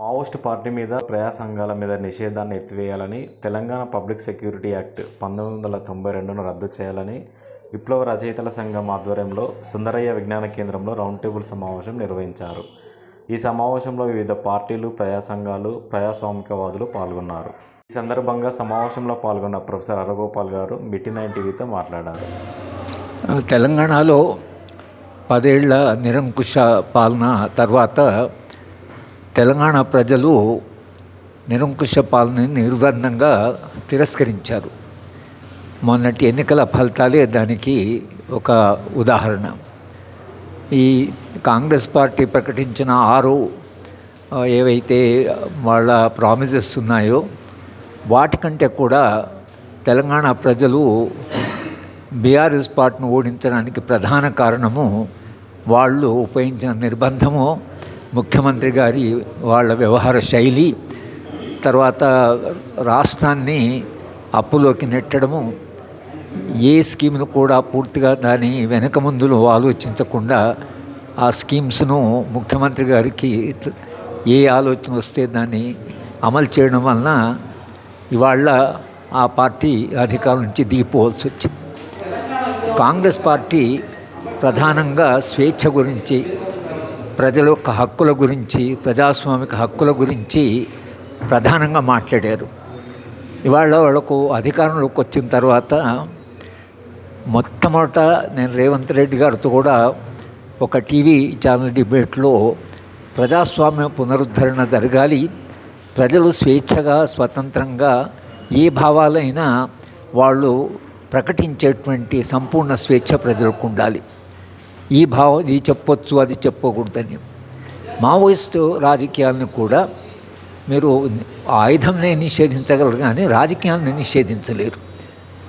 మావోస్ట్ party మీద ప్రజా సంఘాల మీద నిషేధాన్ని ఎత్తివేయాలని తెలంగాణ పబ్లిక్ సెక్యూరిటీ యాక్ట్ పంతొమ్మిది వందల తొంభై రెండును రద్దు చేయాలని విప్లవ రచయితల సంఘం ఆధ్వర్యంలో సుందరయ్య విజ్ఞాన కేంద్రంలో రౌండ్ టేబుల్ సమావేశం నిర్వహించారు. ఈ సమావేశంలో వివిధ పార్టీలు ప్రజా సంఘాలు ప్రజాస్వామికవాదులు పాల్గొన్నారు. ఈ సందర్భంగా సమావేశంలో పాల్గొన్న ప్రొఫెసర్ అరగోపాల్ గారు మిట్టి నైన్ టీవీతో మాట్లాడారు. తెలంగాణలో పదేళ్ళ నిరంకుశ పాలన తర్వాత తెలంగాణ ప్రజలు నిరంకుశ పాలనని నిర్బంధంగా తిరస్కరించారు. మొన్నటి ఎన్నికల ఫలితాలే దానికి ఒక ఉదాహరణ. ఈ కాంగ్రెస్ పార్టీ ప్రకటించిన ఆరు ఏవైతే వాళ్ళ ప్రామిసెస్ ఉన్నాయో వాటికంటే కూడా తెలంగాణ ప్రజలు బీఆర్ఎస్ పార్టీని ఓడించడానికి ప్రధాన కారణము వాళ్ళు ఉపయోగించిన నిర్బంధము ముఖ్యమంత్రి గారి వాళ్ళ వ్యవహార శైలి తర్వాత రాష్ట్రాన్ని అప్పులోకి నెట్టడము ఏ స్కీమ్ను కూడా పూర్తిగా దాని వెనక ముందులు ఆలోచించకుండా ఆ స్కీమ్స్ను ముఖ్యమంత్రి గారికి ఏ ఆలోచన వస్తే దాన్ని అమలు చేయడం వలన ఇవాళ ఆ పార్టీ అధికారం నుంచి దిగిపోవాల్సి వచ్చింది. కాంగ్రెస్ పార్టీ ప్రధానంగా స్వేచ్ఛ గురించి ప్రజల యొక్క హక్కుల గురించి ప్రజాస్వామిక హక్కుల గురించి ప్రధానంగా మాట్లాడారు. ఇవాళ వాళ్ళకు అధికారంలోకి వచ్చిన తర్వాత మొట్టమొదట నేను రేవంత్ రెడ్డి గారితో కూడా ఒక టీవీ ఛానల్ డిబేట్లో ప్రజాస్వామ్య పునరుద్ధరణ జరగాలి ప్రజలు స్వేచ్ఛగా స్వతంత్రంగా ఏ భావాలైనా వాళ్ళు ప్రకటించేటువంటి సంపూర్ణ స్వేచ్ఛ ప్రజలకు ఉండాలి. ఈ భావం ఇది చెప్పొచ్చు అది చెప్పకూడదని మావోయిస్టు రాజకీయాలను కూడా మీరు ఆయుధంనే నిషేధించగలరు కానీ రాజకీయాలను నిషేధించలేరు.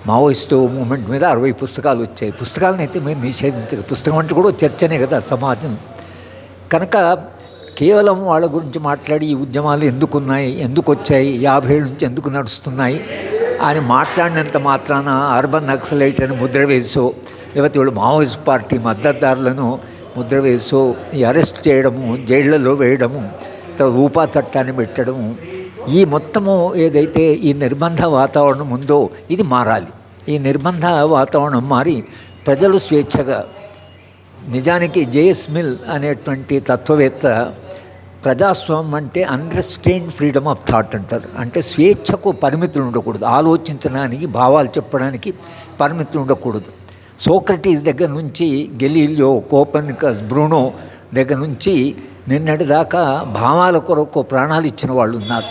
మావోయిస్టు మూమెంట్ మీద అరవై పుస్తకాలు వచ్చాయి. పుస్తకాలను అయితే మీరు నిషేధించరు పుస్తకం అంటే కూడా చర్చనే కదా సమాజం. కనుక కేవలం వాళ్ళ గురించి మాట్లాడి ఈ ఉద్యమాలు ఎందుకు ఉన్నాయి ఎందుకు వచ్చాయి యాభై ఏళ్ళ నుంచి ఎందుకు నడుస్తున్నాయి అని మాట్లాడినంత మాత్రాన అర్బన్ నక్సలైట్ అని ముద్ర వేసో లేకపోతే వీళ్ళు మావోయిస్ట్ పార్టీ మద్దతుదారులను ముద్ర వేసో ఈ అరెస్ట్ చేయడము జైళ్ళలో వేయడము తర్వాత ఊపా చట్టాన్ని పెట్టడము ఈ మొత్తము ఏదైతే ఈ నిర్బంధ వాతావరణం ఉందో ఇది మారాలి. ఈ నిర్బంధ వాతావరణం మారి ప్రజలు స్వేచ్ఛగా నిజానికి జేఎస్ మిల్ అనేటువంటి తత్వవేత్త ప్రజాస్వామ్యం అంటే అన్రెస్ట్రెయిన్ ఫ్రీడమ్ ఆఫ్ థాట్ అంటారు. అంటే స్వేచ్ఛకు పరిమితులు ఉండకూడదు. ఆలోచించడానికి భావాలు చెప్పడానికి పరిమితులు ఉండకూడదు. సోక్రటీస్ దగ్గర నుంచి గెలీలియో కోపర్నికస్ బ్రూనో దగ్గర నుంచి నిన్నటి దాకా భావాల కొరకు ప్రాణాలు ఇచ్చిన వాళ్ళు ఉన్నారు.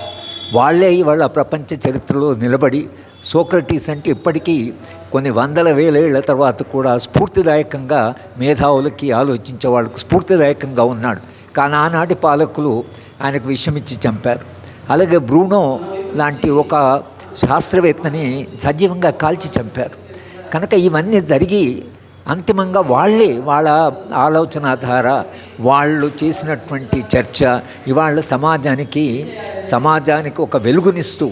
వాళ్ళే ఇవాళ ప్రపంచ చరిత్రలో నిలబడి సోక్రటీస్ అంటే ఇప్పటికీ కొన్ని వందల వేలేళ్ళ తర్వాత కూడా స్ఫూర్తిదాయకంగా మేధావులకి ఆలోచించే వాళ్ళకు స్ఫూర్తిదాయకంగా ఉన్నాడు. కానీ ఆనాటి పాలకులు ఆయనకు విషమిచ్చి చంపారు. అలాగే బ్రూనో లాంటి ఒక శాస్త్రవేత్తని సజీవంగా కాల్చి చంపారు. కనుక ఇవన్నీ జరిగి అంతిమంగా వాళ్ళే వాళ్ళ ఆలోచన ధార వాళ్ళు చేసినటువంటి చర్చ ఇవాళ సమాజానికి సమాజానికి ఒక వెలుగునిస్తూ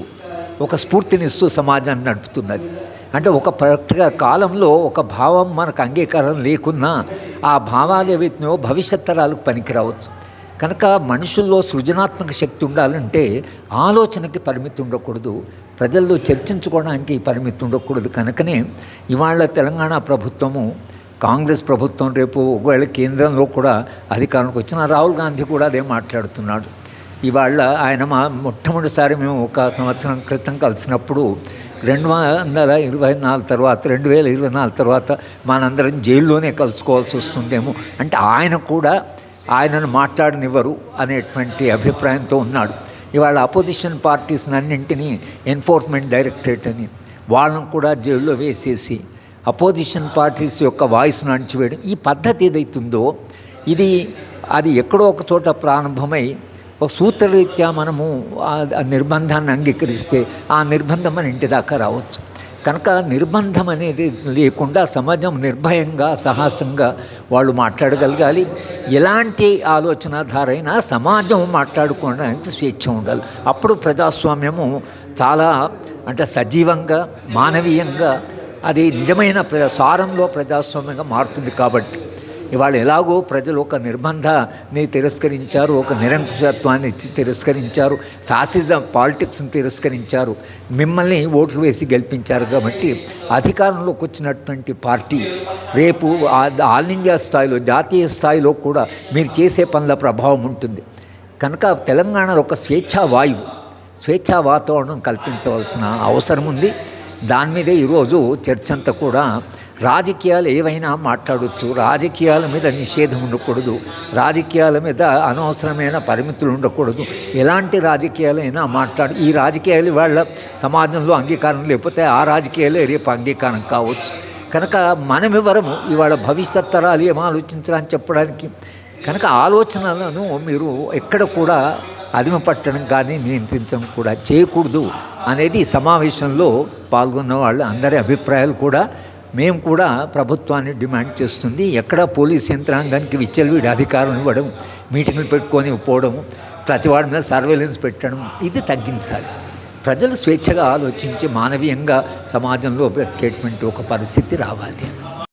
ఒక స్ఫూర్తినిస్తూ సమాజాన్ని నడుపుతున్నది. అంటే ఒక ప్రక్రియ కాలంలో ఒక భావం మనకు అంగీకారం లేకున్నా ఆ భావాలు ఏవైతున్నాయో భవిష్యత్ తరాలకు పనికిరావచ్చు. కనుక మనుషుల్లో సృజనాత్మక శక్తి ఉండాలంటే ఆలోచనకి పరిమితి ఉండకూడదు ప్రజల్లో చర్చించుకోవడానికి పరిమితి ఉండకూడదు కనుకనే ఇవాళ తెలంగాణ ప్రభుత్వము కాంగ్రెస్ ప్రభుత్వం రేపు ఒకవేళ కేంద్రంలో కూడా అధికారంలోకి వచ్చిన రాహుల్ గాంధీ కూడా అదే మాట్లాడుతున్నాడు. ఇవాళ ఆయన మా మొట్టమొదటిసారి మేము ఒక సంవత్సరం క్రితం కలిసినప్పుడు రెండు వందల ఇరవై నాలుగు తర్వాత రెండు వేల ఇరవై నాలుగు తర్వాత మనందరం జైల్లోనే కలుసుకోవాల్సి వస్తుందేమో. అంటే ఆయన కూడా ఆయనను మాట్లాడనివ్వరు అనేటువంటి అభిప్రాయంతో ఉన్నాడు. ఇవాళ అపోజిషన్ పార్టీస్ అన్నింటినీ ఎన్ఫోర్స్మెంట్ డైరెక్టరేట్ అని వాళ్ళను కూడా జైల్లో వేసేసి అపోజిషన్ పార్టీస్ యొక్క వాయిస్ను అణిచివేయడం ఈ పద్ధతి ఏదైతుందో ఇది అది ఎక్కడో ఒక చోట ప్రారంభమై ఒక సూత్రరీత్యా మనము ఆ- ఆ నిర్బంధాన్ని అంగీకరిస్తే ఆ నిర్బంధం మన ఇంటి దాకా రావచ్చు. కనుక నిర్బంధం అనేది లేకుండా సమాజం నిర్భయంగా సాహసంగా వాళ్ళు మాట్లాడగలగాలి. ఎలాంటి ఆలోచనాధార అయినా సమాజం మాట్లాడుకోవడానికి స్వేచ్ఛ ఉండాలి. అప్పుడు ప్రజాస్వామ్యము చాలా అంటే సజీవంగా మానవీయంగా అది నిజమైన ప్రజా సారంలో ప్రజాస్వామ్యంగా మారుతుంది కాబట్టి. ఇవాళ ఎలాగో ప్రజలు ఒక నిర్బంధాన్ని తిరస్కరించారు ఒక నిరంకుశత్వాన్ని తిరస్కరించారు ఫ్యాసిజం పాలిటిక్స్ని తిరస్కరించారు. మిమ్మల్ని ఓట్లు వేసి గెలిపించారు కాబట్టి అధికారంలోకి వచ్చినటువంటి పార్టీ రేపు ఆల్ ఇండియా స్థాయిలో జాతీయ స్థాయిలో కూడా మీరు చేసే పనుల ప్రభావం ఉంటుంది. కనుక తెలంగాణలో ఒక స్వేచ్ఛా వాయువు స్వేచ్ఛా వాతావరణం కల్పించవలసిన అవసరం ఉంది. దాని మీదే ఈరోజు చర్చ అంతా కూడా రాజకీయాలు ఏవైనా మాట్లాడవచ్చు రాజకీయాల మీద నిషేధం ఉండకూడదు. రాజకీయాల మీద అనవసరమైన పరిమితులు ఉండకూడదు. ఎలాంటి రాజకీయాలైనా మాట్లాడు ఈ రాజకీయాలు వాళ్ళ సమాజంలో అంగీకారం లేకపోతే ఆ రాజకీయాలే రేపు అంగీకారం కావచ్చు. కనుక మనమెవరము ఇవాళ భవిష్యత్ తరాలు ఏం ఆలోచించాలని చెప్పడానికి? కనుక ఆలోచనలను మీరు ఎక్కడ కూడా అదిమ పట్టడం కానీ నియంత్రించడం కూడా చేయకూడదు అనేది సమావేశంలో పాల్గొన్న వాళ్ళ అందరి అభిప్రాయాలు కూడా మేము కూడా ప్రభుత్వాన్ని డిమాండ్ చేస్తుంది. ఎక్కడ పోలీస్ యంత్రాంగానికి విచ్చలవిడి అధికారం ఇవ్వడం మీటింగ్లు పెట్టుకొని పోవడం ప్రతి వాడి మీద సర్వేలెన్స్ పెట్టడం ఇది తగ్గించాలి. ప్రజలు స్వేచ్ఛగా ఆలోచించి మానవీయంగా సమాజంలో ట్రీట్మెంట్ ఒక పరిస్థితి రావాలి